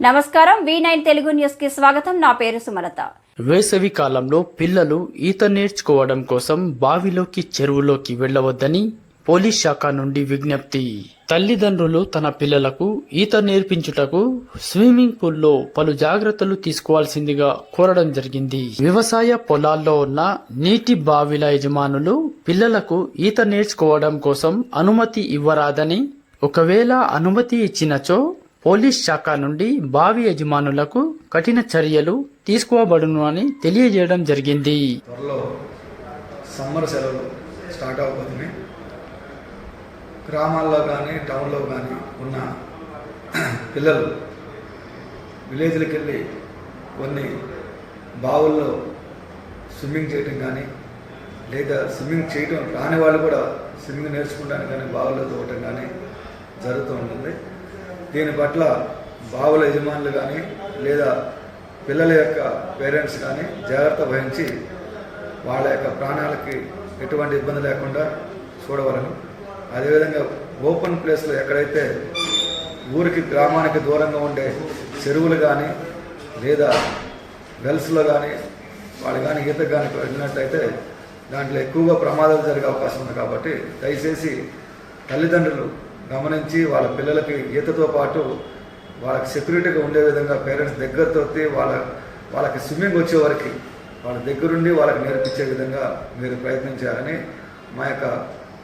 నమస్కారం V nine Telugu న్యూస్కి స్వాగతం. నా పేరు సుమలత. వేసవి కాలంలో పిల్లలు ఈత నేర్చుకోవడం కోసం బావిలోకి చెరువులోకి వెళ్ళవద్దని పోలీస్ శాఖ నుండి విజ్ఞప్తి. తల్లిదండ్రులు తన పిల్లలకు ఈత నేర్పించుటకు స్విమ్మింగ్ పూల్లో పలు జాగ్రత్తలు తీసుకోవాల్సిందిగా కోరడం జరిగింది. వ్యవసాయ పొలాల్లో ఉన్న నీటి బావిల యజమానులు పిల్లలకు ఈత నేర్చుకోవడం కోసం అనుమతి ఇవ్వరాదని ఒకవేళ అనుమతి ఇచ్చినచో పోలీస్ శాఖ నుండి బావి యజమానులకు కఠిన చర్యలు తీసుకోబడును అని తెలియజేయడం జరిగింది. త్వరలో సమ్మర్ సెలవులు స్టార్ట్ అవబోతున్నాయి. గ్రామాల్లో కానీ టౌన్లో కానీ ఉన్న పిల్లలు విలేజ్లకు వెళ్ళి కొన్ని బావుల్లో స్విమ్మింగ్ చేయటం కానీ లేదా స్విమ్మింగ్ చేయటం రాని వాళ్ళు కూడా స్విమ్మింగ్ నేర్చుకోవడానికి కానీ బావుల్లో చూడటం కానీ జరుగుతూ ఉంటుంది. దీని పట్ల బావుల యజమానులు కానీ లేదా పిల్లల యొక్క పేరెంట్స్ కానీ జాగ్రత్త వహించి వాళ్ళ యొక్క ప్రాణాలకి ఎటువంటి ఇబ్బంది లేకుండా చూడవలను. అదేవిధంగా ఓపెన్ ప్లేస్లో ఎక్కడైతే ఊరికి గ్రామానికి దూరంగా ఉండే చెరువులు కానీ లేదా వెల్స్లో కానీ వాళ్ళు కానీ ఈతకు కానీ వెళ్ళినట్టయితే దాంట్లో ఎక్కువగా ప్రమాదాలు జరిగే అవకాశం ఉంది కాబట్టి దయచేసి తల్లిదండ్రులు గమనించి వాళ్ళ పిల్లలకి ఈతతో పాటు వాళ్ళకి సెక్యూరిటీగా ఉండే విధంగా పేరెంట్స్ దగ్గరతో వాళ్ళ వాళ్ళకి స్విమ్మింగ్ వచ్చే వరకు వాళ్ళ దగ్గరుండి వాళ్ళకి నేర్పించే విధంగా మీరు ప్రయత్నించాలని మా యొక్క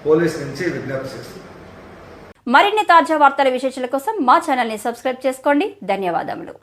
పోలీస్ నుంచి విజ్ఞప్తి చేస్తున్నాం. మరిన్ని తాజా వార్తల విశేషాల కోసం మా ఛానల్ని సబ్స్క్రైబ్ చేసుకోండి. ధన్యవాదములు.